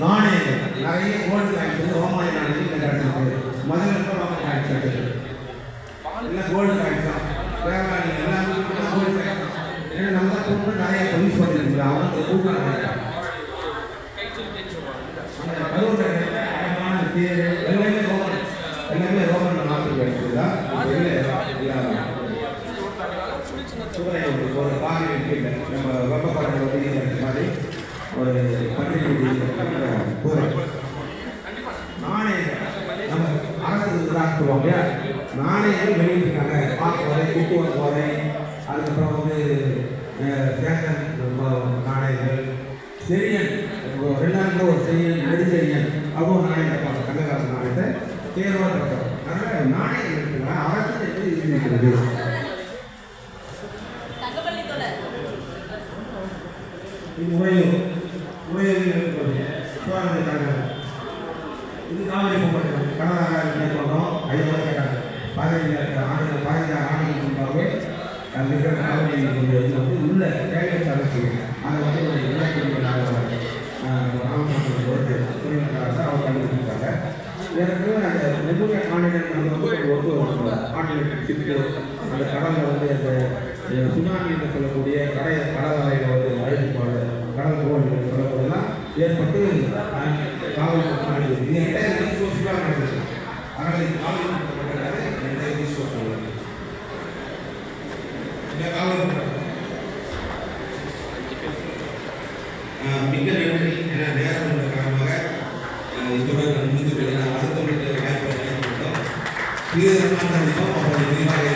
நாணயங்கள் நிறைய gold coins வந்து நாணயங்கள் இந்த கிடைச்சிருக்கு முதல்ல இருக்க ரோமன் காயின்ஸ் கிடைச்சிருக்கு இல்லை கோல்டு காயின்ஸ் தான் தேவையான எல்லாமே கோல்டு காயின்ஸ் ஏன்னா நம்ம தான் நிறைய அவங்க அந்த கரூர் அழகான தேர் எல்லாமே ரோமன் எல்லாமே ரோமன் நாட்டு கிடைச்சதா சுவரை ஒரு பாறை நம்ம வெப்பப்பாறை ஒரு மாதிரி ஒரு பன்னிக்குடி கூரை நாணயம் நம்ம அரசு உதாக்குவோம் இல்லையா? நாணயங்கள் வெளியிட்டிருக்காங்க. பாக்கோரை குட்டுவன் கோரை அதுக்கப்புறம் வந்து அஹ், நாணயங்கள். செரியன் ஒரு ரெண்டாயிரம் ஒரு செரியன் நெடுஞ்செரியன் அவங்க நாணயம் இருப்பாங்க கங்ககாசு நாணயத்தை. தேர்வாக இருக்கும் அதனால் நாணயம் அரசு எப்படி இருக்கிறது இது உறையூர் உறையூரில் இருக்கிறது சிவகாமி இது காவிரி பூப்பட்டினம் கடலாக மேற்கொண்டோம் ஐநூறு கேட்டாங்க பதினைஞ்சு ஆண்டு பதினஞ்சு ஆண்டுகளுக்கு முன்பாகவே காவிரி இது வந்து உள்ள கேள்வி அரசு அதை வந்து ஒரு இலக்கியங்களாக ராமசாமி எனக்கு அந்த காண்டினென்ட் நம்ம வந்து ஒரு ஒரு காண்டினென்ட் சிக்கு அந்த கடலில் வந்து அந்த சுனாமி என்று சொல்லக்கூடிய கடை கடல் அலையில் வந்து அழுத்தப்பாடு கடல் போல் என்று சொல்லக்கூடியதெல்லாம் ஏற்பட்டு காவல் இது என்டையர் ரிசோர்ஸ்லாம் நடந்தது ஆனால் இது காவல் மிக விரிவாக